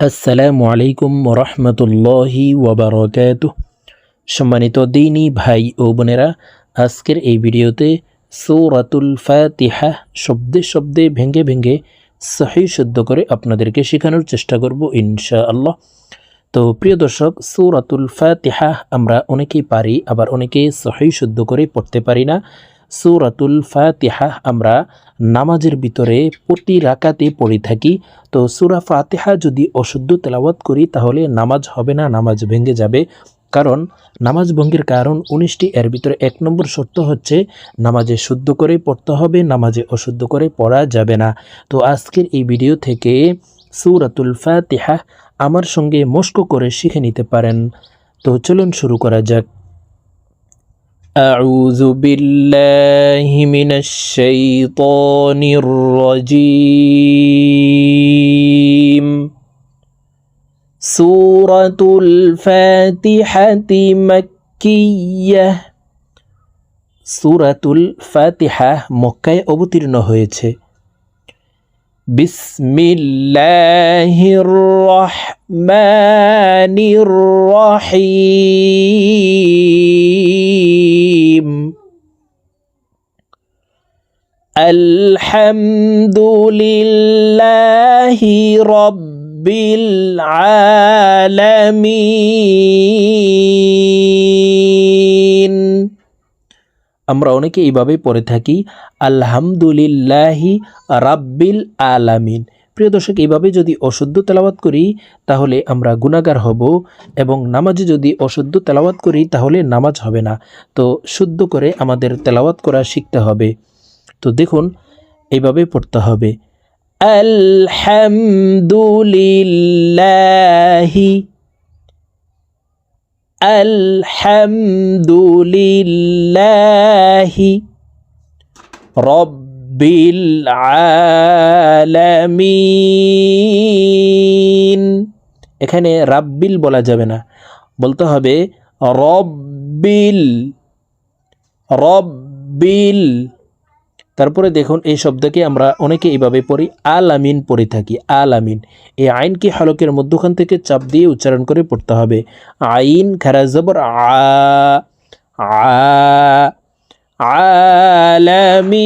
আসসালামু আলাইকুম রহমতুল্লাহি ওবরকাত সম্মানিত দিনী ভাই ও বোনেরা, আজকের এই ভিডিওতে সৌরাতুল ফাতিহা শব্দে শব্দে ভেঙ্গে ভেঙ্গে সহি শুদ্ধ করে আপনাদেরকে শেখানোর চেষ্টা করব ইনশা আল্লাহ তো প্রিয় দর্শক, সৌরাতুল ফাতিহা আমরা অনেকেই পারি, আবার অনেকে সহি শুদ্ধ করে পড়তে পারি না। সৌরাতুল ফাতিহা আমরা নামাজের ভিতরে প্রতি রাকাতে পড়ে থাকি। তো সুরা ফাতিহা যদি অশুদ্ধ তেলাওয়াত করি, তাহলে নামাজ হবে না, নামাজ ভেঙে যাবে। কারণ নামাজ ভঙ্গের কারণ উনিশটি, এর ভিতরে এক নম্বর শর্ত হচ্ছে নামাজে শুদ্ধ করে পড়তে হবে, নামাজে অশুদ্ধ করে পড়া যাবে না। তো আজকের এই ভিডিও থেকে সুরাতুল ফাতিহা আমার সঙ্গে মস্ক করে শিখে নিতে পারেন। তো চলুন শুরু করা যাক। أعوذ بالله من الشيطان الرجيم سورة الفاتحة مكية সুরাতুল ফাতিহা মক্কায় অবতীর্ণ হয়েছে বিসমিল্লাহির রহমানির রহিম আলহামদুলিল্লাহি রব্বিল আলামিন আমরা অনেকে এইভাবে পড়ে থাকি আলহামদুলিল্লাহি রাব্বিল আলামিন। প্রিয় দর্শক, এইভাবে যদি অশুদ্ধ তেলাওয়াত করি, তাহলে আমরা গুণাগার হব এবং নামাজে যদি অশুদ্ধ তেলাওয়াত করি, তাহলে নামাজ হবে না। তো শুদ্ধ করে আমাদের তেলাওয়াত করা শিখতে হবে। তো দেখুন, এইভাবে পড়তে হবে। আলহামদুলিল্লাহি আলহামদুলিল্লাহি রব্বিল আলামিন। এখানে রাব্বিল বলা যাবে না। বলতে হবে রব্বিল রব্বিল। তারপরে দেখুন, এই শব্দকে আমরা অনেকে এইভাবে পড়ি আল আমিন পড়ে থাকি আল আমিন এই আইনকে হলকের মধ্যখান থেকে চাপ দিয়ে উচ্চারণ করে পড়তে হবে। আইন খারা জবর আ আলামিন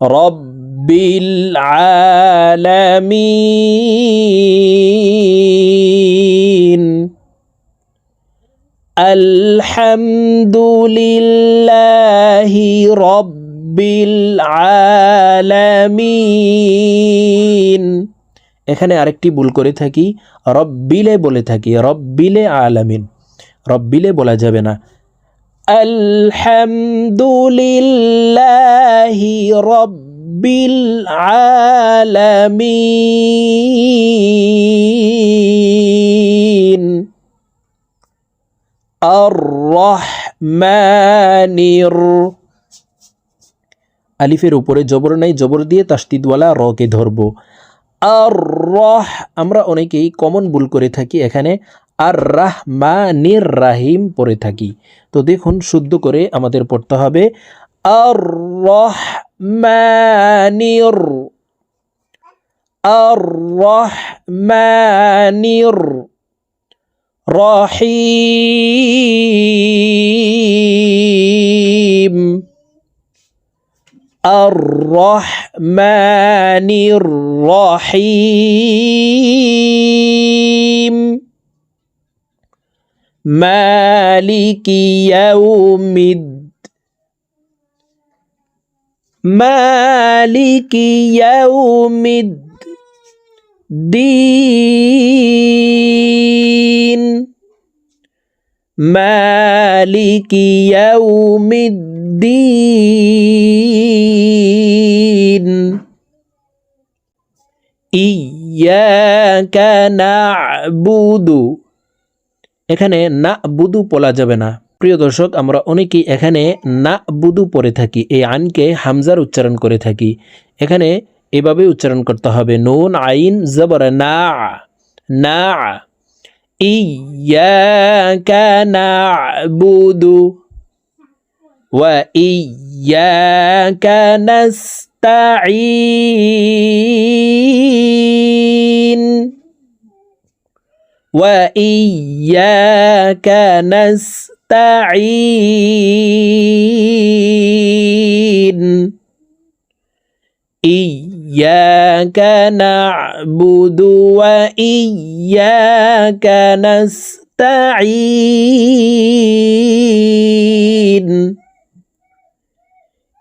রব্বিল আলামিন আলহামদুলিল্লাহি রব্বিল আলামিন এখানে আরেকটি ভুল করে থাকি। রব্বিলে বলে থাকি, রব্বিলে আলামিন। রব্বিলে বলা যাবে না। আলহামদুলিল্লাহি রব্বিল আলামিন। আর-রহমানির। আলিফের উপরে জবর নাই, জবর দিয়ে তাস্তিদওয়ালা রকে ধরব। আর রহ আমরা অনেকেই কমন ভুল করে থাকি এখানে। আর রাহ রাহমানির রাহিম পড়ে থাকি। তো দেখুন, শুদ্ধ করে আমাদের পড়তে হবে। আর রহমানির আর রহমানির রহিম। الرحمن الرحيم. مالك يوم مالك يوم الدين مالك يوم الدين إياك نعبد এখানে না বুদু বলা যাবে না প্রিয় দর্শক আমরা অনেকেই এখানে না বুদু পড়ে থাকি এই আইনকে হামজার উচ্চারণ করে থাকি এখানে এভাবে উচ্চারণ করতে হবে নুন আইন জবর না না إياك نعبد وإياك نستعين نستعين وإياك نستعين إياك نعبد وإياك نستعين.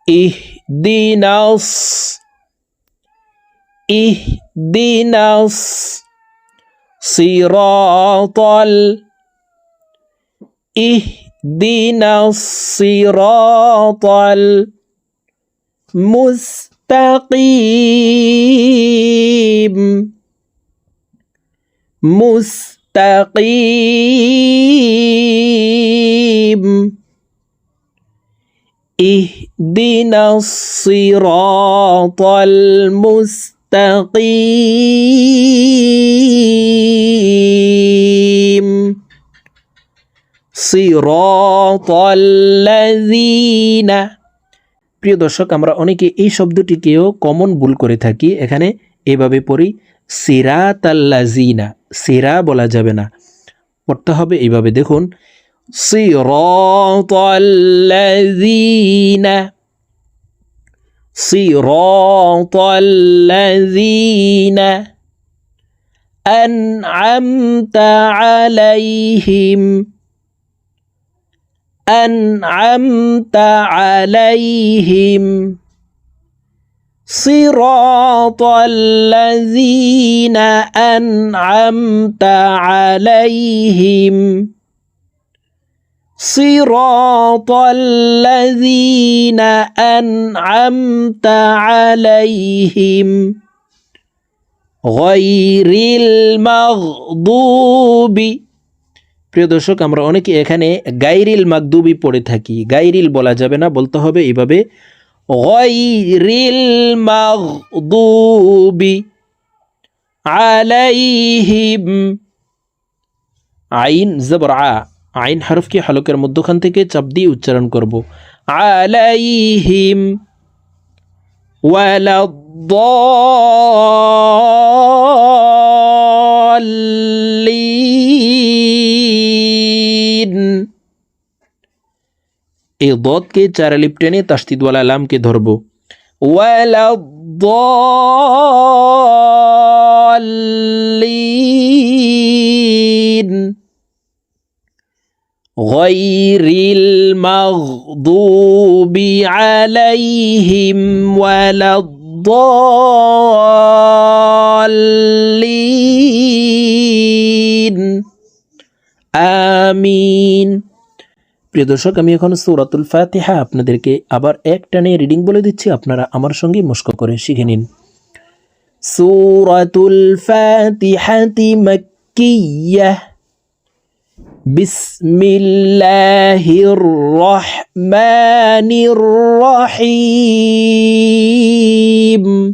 اهدنا اهدنا صراط ال اهدنا الصراط المستقيم. مستقيم. اهدنا الصراط المستقيم. صراط الذين প্রিয় দর্শক আমরা অনেকে এই শব্দটিকেও কমন ভুল করে থাকি এখানে এভাবে পড়ি সিরাত আল্লাজিনা সিরা বলা যাবে না পড়তে হবে এইভাবে দেখুন صراط الذين صراط الذين أنعمت عليهم أنعمت عليهم صراط الذين أنعمت عليهم صراط الذين أنعمت عليهم غير المغضوب প্রিয় দর্শক, আমরা অনেকে এখানে গাইরিল মাকদুবি পড়ে থাকি। গাইরিল বলা যাবে না, বলতে হবে এইভাবে গয়রিল মাগদুবি আলাইহিম আইন জবর আ, আইন হরফকে হলকের মধ্যখান থেকে চাপ দিয়ে উচ্চারণ করব। আলাইহিম ওয়ালাদ্দাল্লিন এই দদকে চার লিপ টেনে তাস্তিদওয়ালা লামকে ধরব ওয়ালাদ্দাল্লিন غير المغضوب عليهم ولا الضالين দলিন আমিন। প্রিয় দর্শক, আমি এখন সৌরাতুল ফাতিহা আপনাদেরকে আবার এক টানে রিডিং বলে দিচ্ছি। আপনারা আমার সঙ্গে মস্ক করে শিখে নিন। সৌরাতুল ফাতিহাতি মক্কিয়া। বিসমিল্লাহির রহমানির রহিম।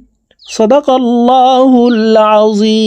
صدق الله العظيم.